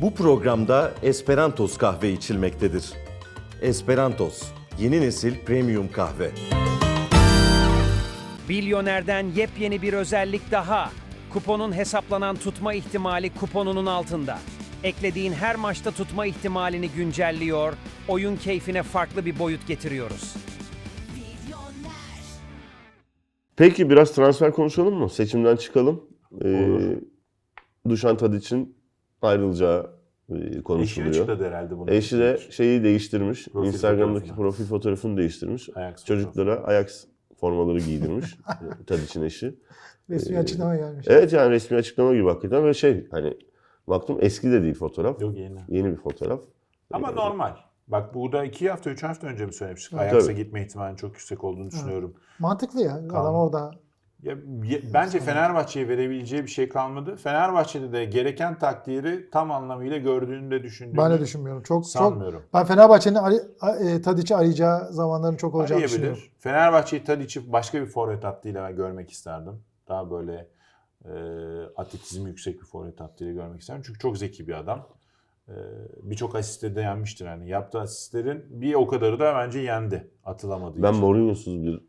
Bu programda Esperantos kahve içilmektedir. Esperantos, yeni nesil premium kahve. Bilyoner'den yepyeni bir özellik daha. Kuponun hesaplanan tutma ihtimali kuponunun altında. Eklediğin her maçta tutma ihtimalini güncelliyor, oyun keyfine farklı bir boyut getiriyoruz. Peki biraz transfer konuşalım mı? Seçimden çıkalım. Ee, Dušan Tadic'in ayrılacağı e, Eşi konuşuluyor. açıkladı herhalde bunu. Eşi de şeyi değiştirmiş. Profil Instagram'daki fotoğrafını. profil fotoğrafını değiştirmiş. Ajax Çocuklara Ajax formaları giydirmiş. e, Tadic'in eşi. Resmi açıklama gelmiş. Evet yani resmi açıklama gibi hakikaten ve şey hani baktım eski de değil fotoğraf. Yok yeni. Yeni bir fotoğraf. Ama Ee, normal. Bak burada iki hafta, üç hafta önce mi söylemiştik? Ajax'a gitme ihtimalinin çok yüksek olduğunu düşünüyorum. Mantıklı ya. Adam Kaldı. orada. Ya, ya- bence Fenerbahçe'ye verebileceği bir şey kalmadı. Fenerbahçe'de de gereken takdiri tam anlamıyla gördüğünü de düşündüğümü Ben de düşünmüyorum. Çok çok sanmıyorum. ben Fenerbahçe'nin e, Tadiç'i arayacağı zamanların çok olacağını düşünüyorum. Arayabilir. Fenerbahçe'yi Tadic'i başka bir forvet hattıyla ben görmek isterdim. Daha böyle e, atletizmi yüksek bir forvet hattıyla görmek isterdim. Çünkü çok zeki bir adam. E, Birçok asiste de yenmiştir. Yani yaptığı asistlerin bir o kadarı da bence yendi atılamadığı Ben için. Mourinho'suz bir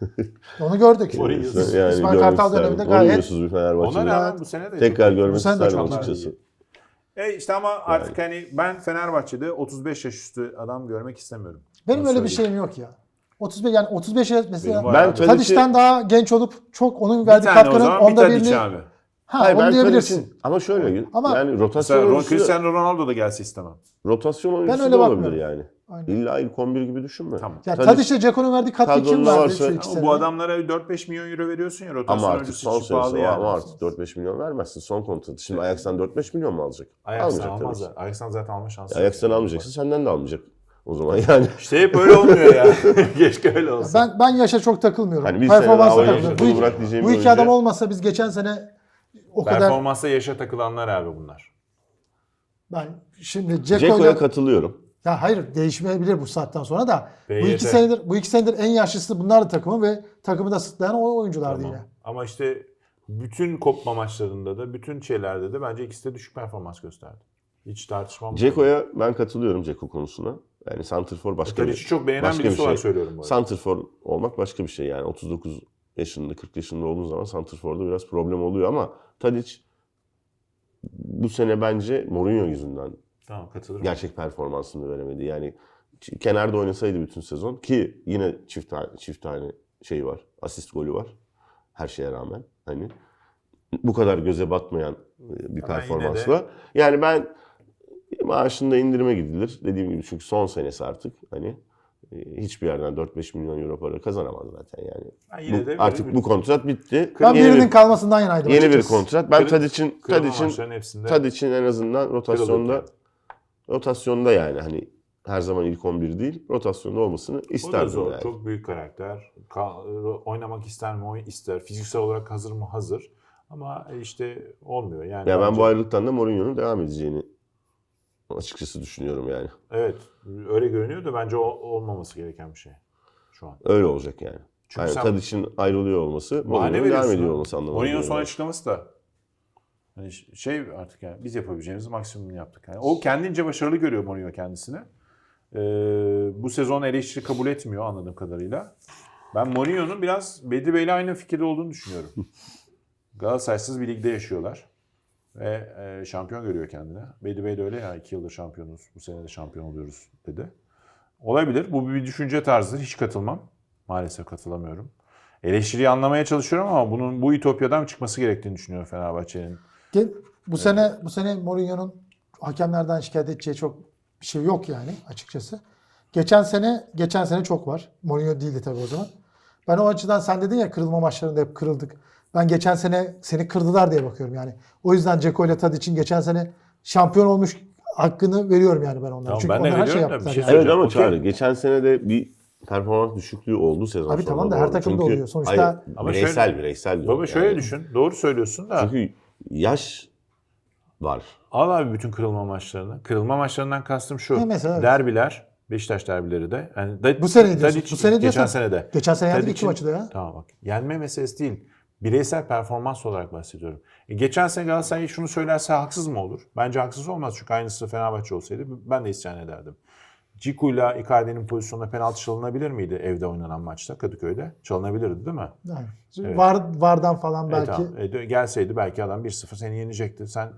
Onu gördük. Mourinho. İsmail görmek Kartal döneminde gayet Mourinho'suz bir Ona Fenerbahçe'yi rağmen bu sene de tekrar çok- görmek çok açıkçası. E işte ama artık hani ben Fenerbahçe'de 35 yaş üstü adam görmek istemiyorum. Benim Onu öyle bir şeyim yok ya. 35 yani 35 yaş mesela Ben Tadiç'ten daha genç olup çok onun bir verdiği katkının bir onda Tadic birini abi. ha Hayır ben onu diyebilirsin. Tadic'in ama şöyle Ama- yani rotasyon Mesela oyuncusu, Cristiano Ronaldo da gelse istemem. rotasyon oyuncusu öyle da olabilir yani. Aynen. İlla ilk 11 gibi düşünme. Tamam. Ya Tadic- Tadiç'le Ceko'nun verdiği katkı kim verdi varsa- şu iki Ama sene? bu adamlara 4-5 milyon euro veriyorsun ya rotasyon Ama artık son senesi yani. ama artık 4-5 milyon vermezsin son kontratı. Şimdi Ajax'tan 4-5 milyon mu alacak? Ajax'tan Almayacak tabii almazlar. Ajax'tan zaten alma şansı. Ajax'tan yok. almayacaksın senden de almayacak. O zaman yani. İşte hep öyle olmuyor ya. Keşke öyle olsa. Ben ben yaşa çok takılmıyorum. Hani Performansa takılıyorum. Bu, iki- bu iki adam oyuncu. olmasa biz geçen sene o kadar Performansa yaşa takılanlar abi bunlar. ben şimdi Ceko'ya Ceko'yla katılıyorum. Ya hayır değişmeyebilir bu saatten sonra da bu BYT. iki senedir bu iki senedir en yaşlısı bunlar da takımı ve takımı da sırtlayan o oyunculardı Tamam. yine. Ama işte bütün kopma maçlarında da bütün şeylerde de bence ikisi de düşük performans gösterdi. Hiç tartışmam. Ceko'ya ben katılıyorum Ceko konusuna. Yani Santrfor başka Tadic'i bir çok beğenen başka birisi bir şey. olarak söylüyorum bu arada. Santrfor olmak başka bir şey yani. 39 yaşında 40 yaşında olduğun zaman Santrfor'da biraz problem oluyor ama Tadic bu sene bence Mourinho yüzünden Tamam katılırım. gerçek performansını veremedi. Yani kenarda oynasaydı bütün sezon ki yine çift tane, çift tane şey var. Asist golü var. Her şeye rağmen hani bu kadar göze batmayan e, bir Ama performansla. Yani ben maaşında indirime gidilir. Dediğim gibi çünkü son senesi artık hani e, hiçbir yerden 4-5 milyon euro para kazanamaz zaten yani. Yine Bu- de artık böyle bu kontrat bitti. Ben yeni birinin bir, kalmasından yanaydım. yeni bir açıkçası. kontrat. Ben maçların hepsinde Tadic'in en azından rotasyonda. Rotasyonda yani hani her zaman ilk 11 değil rotasyonda olmasını O da isterdim zor. yani. Çok büyük karakter. Ka- oynamak ister mi? İster. Fiziksel olarak hazır mı? Hazır. Ama işte olmuyor. Yani Ya ben bu ayrılıktan da Mourinho'nun devam edeceğini açıkçası düşünüyorum yani. Evet. Öyle görünüyor da bence o, olmaması gereken bir şey şu an. Öyle olacak yani. Çünkü yani sen Tadic'in ayrılıyor olması, Mourinho'nun devam ediyor olması anlamına Mourinho'nun son geliyor. açıklaması da hani şey artık yani biz yapabileceğimiz maksimumunu yaptık. Yani o kendince başarılı görüyor Mourinho kendisini. Ee, bu sezon eleştiri kabul etmiyor anladığım kadarıyla. Ben Mourinho'nun biraz Bedri Bey'le aynı fikirde olduğunu düşünüyorum. Galatasaray'sız bir ligde yaşıyorlar. Ve e, şampiyon görüyor kendine. Bedri Bey de öyle ya iki yıldır şampiyonuz. Bu sene de şampiyon oluyoruz dedi. Olabilir. Bu bir düşünce tarzıdır. Hiç katılmam. Maalesef katılamıyorum. Eleştiriyi anlamaya çalışıyorum ama bunun bu ütopyadan çıkması gerektiğini düşünüyorum Fenerbahçe'nin. Ge- Bu sene bu sene Mourinho'nun hakemlerden şikayet edeceği çok bir şey yok yani açıkçası. Geçen sene geçen sene çok var. Mourinho değildi tabii o zaman. Ben o açıdan sen dedin ya kırılma maçlarında hep kırıldık. Ben geçen sene seni kırdılar diye bakıyorum yani. O yüzden Ceko ile Tadic'in geçen sene şampiyon olmuş hakkını veriyorum yani ben onlara. Tamam, Çünkü ben de onlar her şey yaptılar. şey yani. Evet ama okey. Çağrı geçen sene de bir performans düşüklüğü oldu sezon Abi sonunda tamam da her takımda Çünkü- oluyor. Sonuçta- Hayır, Ama bireysel şöyle- bireysel diyorum Baba şöyle yani. düşün. Doğru söylüyorsun da. Çünkü yaş var. Al abi bütün kırılma maçlarını. Kırılma maçlarından kastım şu. Ne mesela? Derbiler. Beşiktaş derbileri de. Yani da- Bu sene diyorsun. Bu sene geçen diyorsan- sene de. Geçen sene yendik iki Tadic'in- maçı da ya. Tamam bak. Yenme meselesi değil. Bireysel performans olarak bahsediyorum. E, geçen sene Galatasaray şunu söylerse haksız mı olur? Bence haksız olmaz çünkü aynısı Fenerbahçe olsaydı ben de isyan ederdim. Ciku'yla Icardi'nin pozisyonunda penaltı çalınabilir miydi evde oynanan maçta Kadıköy'de? Çalınabilirdi değil mi? Yani, Evet. Var, vardan falan E, belki. tamam. E, gelseydi belki adam 1-0 seni yenecekti. Sen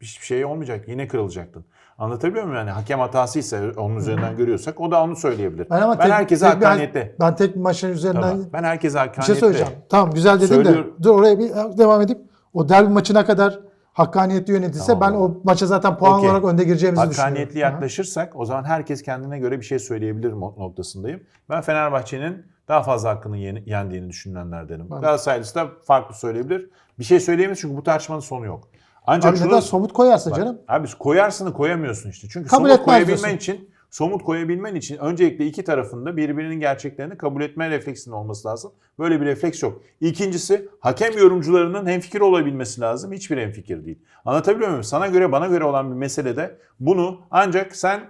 hiçbir şey olmayacak. Yine kırılacaktın. Anlatabiliyor muyum? Yani hakem hatasıysa onun üzerinden görüyorsak o da onu söyleyebilir. Ben ama ben tek, herkese tek bir- hakkaniyetli. ben tek bir maçın üzerinden Tamam. Ben herkese bir hakkaniyetli. şey söyleyeceğim. Tamam güzel dedin Söylüyorum. de dur oraya bir devam edip o derbi maçına kadar hakkaniyetli yönetilse Tamam. ben o maça zaten puan Okey. olarak önde gireceğimizi düşünüyorum. Hakkaniyetli yaklaşırsak o zaman herkes kendine göre bir şey söyleyebilir noktasındayım. Ben Fenerbahçe'nin daha fazla hakkını yendiğini düşünenlerdenim. Ben- Galatasaraylısı da farklı söyleyebilir. Bir şey söyleyemez çünkü bu tartışmanın sonu yok. Ancak Abi şunu- neden somut koyarsın Bak, canım? Abi koyarsını koyamıyorsun işte. Çünkü Kabul somut koyabilmen diyorsun. için somut koyabilmen için öncelikle iki tarafında birbirinin gerçeklerini kabul etme refleksinin olması lazım. Böyle bir refleks yok. İkincisi hakem yorumcularının hemfikir olabilmesi lazım. Hiçbir hemfikir değil. Anlatabiliyor muyum? Sana göre bana göre olan bir meselede bunu ancak sen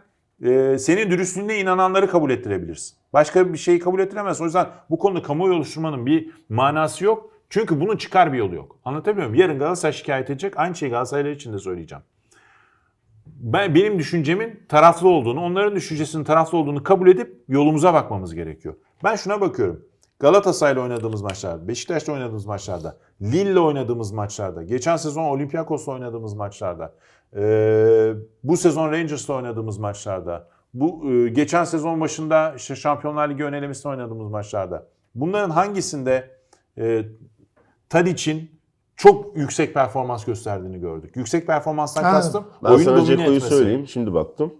e, senin dürüstlüğüne inananları kabul ettirebilirsin. Başka bir şeyi kabul ettiremezsin. O yüzden bu konuda kamuoyu oluşturmanın bir manası yok. Çünkü bunun çıkar bir yolu yok. Anlatabiliyor muyum? Yarın Galatasaray şikayet edecek. Aynı şeyi Galatasaraylılar için de söyleyeceğim ben benim düşüncemin taraflı olduğunu, onların düşüncesinin taraflı olduğunu kabul edip yolumuza bakmamız gerekiyor. Ben şuna bakıyorum. Galatasaray'la oynadığımız maçlarda, Beşiktaş'la oynadığımız maçlarda, Lille'le oynadığımız maçlarda, geçen sezon Olympiakos'la oynadığımız maçlarda, eee, bu sezon Rangers'la oynadığımız maçlarda, bu eee, geçen sezon başında işte Şampiyonlar Ligi ön elemesinde oynadığımız maçlarda. Bunların hangisinde eee Tadic'in çok yüksek performans gösterdiğini gördük. Yüksek performanstan Aynen. kastım Ben oyunu sana domine Ceko'yu etmesi. söyleyeyim. Şimdi baktım.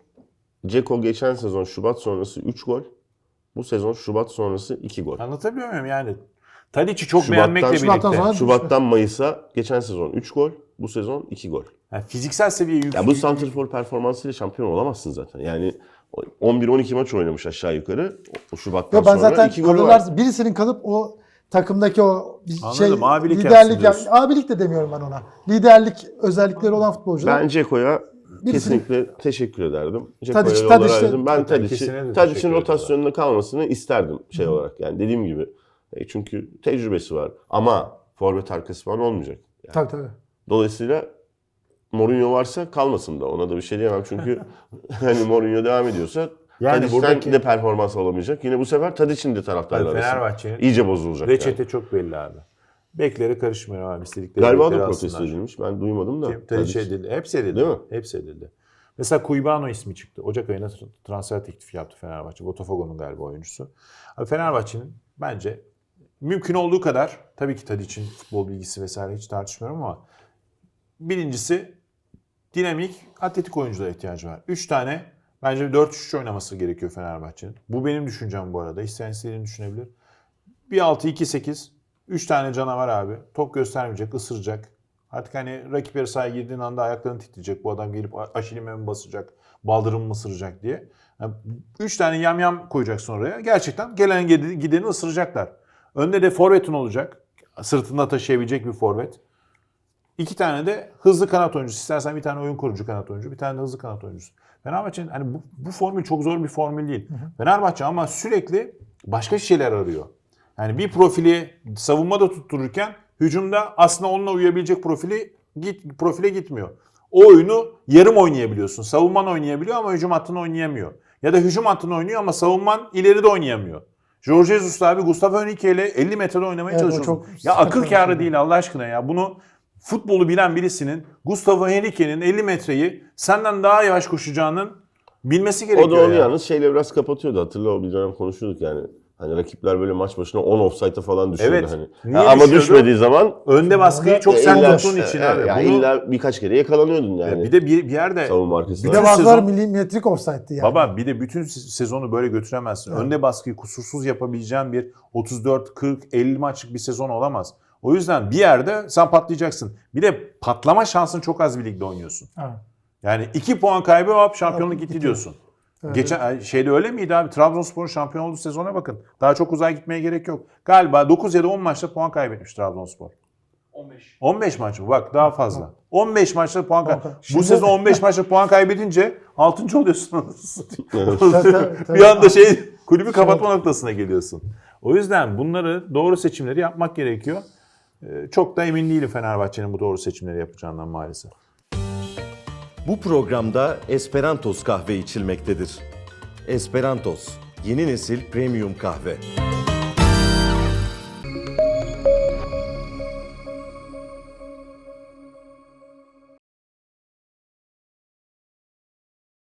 Ceko geçen sezon Şubat sonrası 3 gol. Bu sezon Şubat sonrası 2 gol. Anlatabiliyor muyum yani? Tadic'i çok Şubat'tan- beğenmekle Şubat'tan birlikte. sonra- Şubat'tan Mayıs'a geçen sezon 3 gol. Bu sezon 2 gol. Yani fiziksel seviye yük. Ya bu santrfor performansıyla şampiyon olamazsın zaten. Yani 11-12 maç oynamış aşağı yukarı. O Şubat'tan Ya ben sonra zaten 2 golü var. birisinin kalıp o takımdaki o Anladım, şey abilik liderlik yap, abilik de demiyorum ben ona. Liderlik özellikleri olan futbolcular. Ben Ceko'ya kesinlikle teşekkür ederdim. Ceko'ya Tadic- yollar. Ben Tadic'in ederim. rotasyonunda kalmasını isterdim şey olarak. Yani dediğim gibi. E, Çünkü tecrübesi var. Ama forvet arkası falan olmayacak. Yani Tabii tabii. Dolayısıyla Mourinho varsa kalmasın da. Ona da bir şey diyemem. Çünkü hani Mourinho devam ediyorsa Yani Tadic'ten buradaki- de performans alamayacak. Yine bu sefer Tadic'in de taraftarlar arasında Fenerbahçe'nin iyice bozulacak. reçete yani. çok belli abi. Beklere karışmıyor abi istedikleri Galiba da protesto edilmiş. Ben duymadım da. Tadic edildi. Hepsi edildi. Değil mi? Hepsi edildi. Mesela Kuybano ismi çıktı. Ocak ayında tr- transfer teklifi yaptı Fenerbahçe. Botafogo'nun galiba oyuncusu. Abi Fenerbahçe'nin bence mümkün olduğu kadar tabii ki Tadic'in futbol bilgisi vesaire hiç tartışmıyorum ama birincisi dinamik atletik oyunculara ihtiyacı var. 3 tane bence bir 4-3-3 oynaması gerekiyor Fenerbahçe'nin. Bu benim düşüncem bu arada. İsteyen istediğini düşünebilir. Bir 6-2-8 3 tane canavar abi. Top göstermeyecek, ısıracak. Artık hani rakip yarı sahaya girdiğin anda ayaklarını titreyecek. Bu adam gelip aşilime mi basacak, baldırımı mı ısıracak diye. Yani üç tane yamyam koyacaksın oraya. Gerçekten gelen gide- gideni ısıracaklar. Önde de forvetin olacak. Sırtında taşıyabilecek bir forvet. İki tane de hızlı kanat oyuncusu. İstersen bir tane oyun kurucu kanat oyuncu, bir tane de hızlı kanat oyuncusu. Fenerbahçe'nin hani bu, bu formül çok zor bir formül değil. Fenerbahçe ama sürekli başka şeyler arıyor. Yani bir profili savunmada tuttururken hücumda aslında onunla uyabilecek profili git profile gitmiyor. O oyunu yarım oynayabiliyorsun. Savunman oynayabiliyor ama hücum hattını oynayamıyor. Ya da hücum hattını oynuyor ama savunman ileride oynayamıyor. Jorge Jesus abi Gustavo Henrique ile 50 metrede oynamaya Evet, çalışıyorsun. Ya akıl kârı şey. değil Allah aşkına ya. Bunu futbolu bilen birisinin Gustavo Henrique'nin 50 metreyi senden daha yavaş koşacağının bilmesi gerekiyor. O da onu ya. yalnız şeyle biraz kapatıyordu. Hatırla o bir dönem konuşuyorduk yani. Hani rakipler böyle maç başına 10 offside'a falan düşüyordu Evet. hani. Niye Ya ama düşüyordu? düşmediği zaman Önde baskıyı çok illa- tuttuğun için evet, abi. ya Bunu- illa birkaç kere yakalanıyordun Ya yani. bir de bir, bir yerde savunma arkasında. Bir de Bütün bazıları sezon- milimetrik offside'di yani. baba bir de bütün se- sezonu böyle götüremezsin. Önde baskıyı kusursuz yapabileceğin bir 34 40 50 maçlık bir sezon olamaz. O yüzden bir yerde sen patlayacaksın. Bir de patlama şansın çok az bir ligde oynuyorsun. Evet. Yani 2 puan kaybı hop şampiyonluk gitti diyorsun. Evet, Geçen şeyde öyle miydi abi? Trabzonspor'un şampiyon olduğu sezona bakın. Daha çok uzağa gitmeye gerek yok. Galiba 9 ya da 10 maçta puan kaybetmiş Trabzonspor. 15. 15 maç mı? Bak daha fazla. 15 maçta puan kay- Bu Şimdi- sezon 15 maçta puan kaybedince 6. oluyorsun. Bir anda şey kulübü kapatma noktasına geliyorsun. O yüzden bunları doğru seçimleri yapmak gerekiyor. Ee, çok da emin değilim Fenerbahçe'nin bu doğru seçimleri yapacağından maalesef. Bu programda Esperantos kahve içilmektedir. Esperantos, yeni nesil premium kahve.